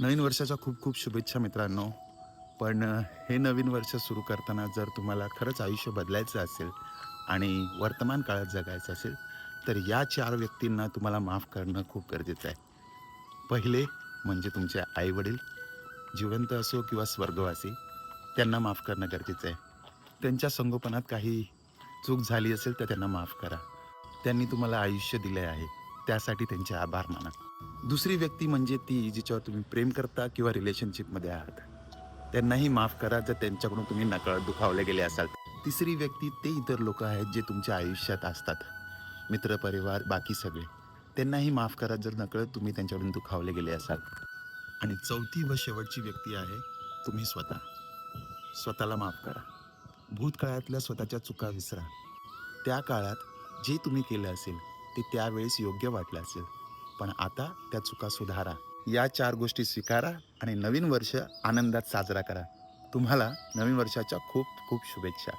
नवीन वर्षाच्या खूप खूप शुभेच्छा मित्रांनो. पण हे नवीन वर्ष सुरू करताना जर तुम्हाला खरंच आयुष्य बदलायचं असेल आणि वर्तमान काळात जगायचं असेल तर या चार व्यक्तींना तुम्हाला माफ करणं खूप गरजेचं आहे. पहिले म्हणजे तुमचे आईवडील जिवंत असो किंवा स्वर्गवासी त्यांना माफ करणं गरजेचं आहे. त्यांच्या संगोपनात काही चूक झाली असेल तर त्यांना माफ करा. त्यांनी तुम्हाला आयुष्य दिले आहे. त्यासाठी त्यांचे आभार माना. दुसरी व्यक्ती म्हणजे ती जिच्यावर तुम्ही प्रेम करता किंवा रिलेशनशिपमध्ये आहात. त्यांनाही माफ करा जर त्यांच्याकडून तुम्ही नकळत दुखावले गेले असाल. तिसरी व्यक्ती ते इतर लोक आहेत जे तुमच्या आयुष्यात असतात. मित्रपरिवार बाकी सगळे. त्यांनाही माफ करा जर नकळत तुम्ही त्यांच्याकडून दुखावले गेले असाल. आणि चौथी व शेवटची व्यक्ती आहे तुम्ही स्वतः. स्वतःला माफ करा. भूतकाळातल्या स्वतःच्या चुका विसरा. त्या काळात जे तुम्ही केलं असेल ते त्यावेळेस योग्य वाटलं असेल. पण आता त्या चुका सुधारा. या चार गोष्टी स्वीकारा आणि नवीन वर्ष आनंदात साजरा करा. तुम्हाला नवीन वर्षाच्या खूप खूप शुभेच्छा.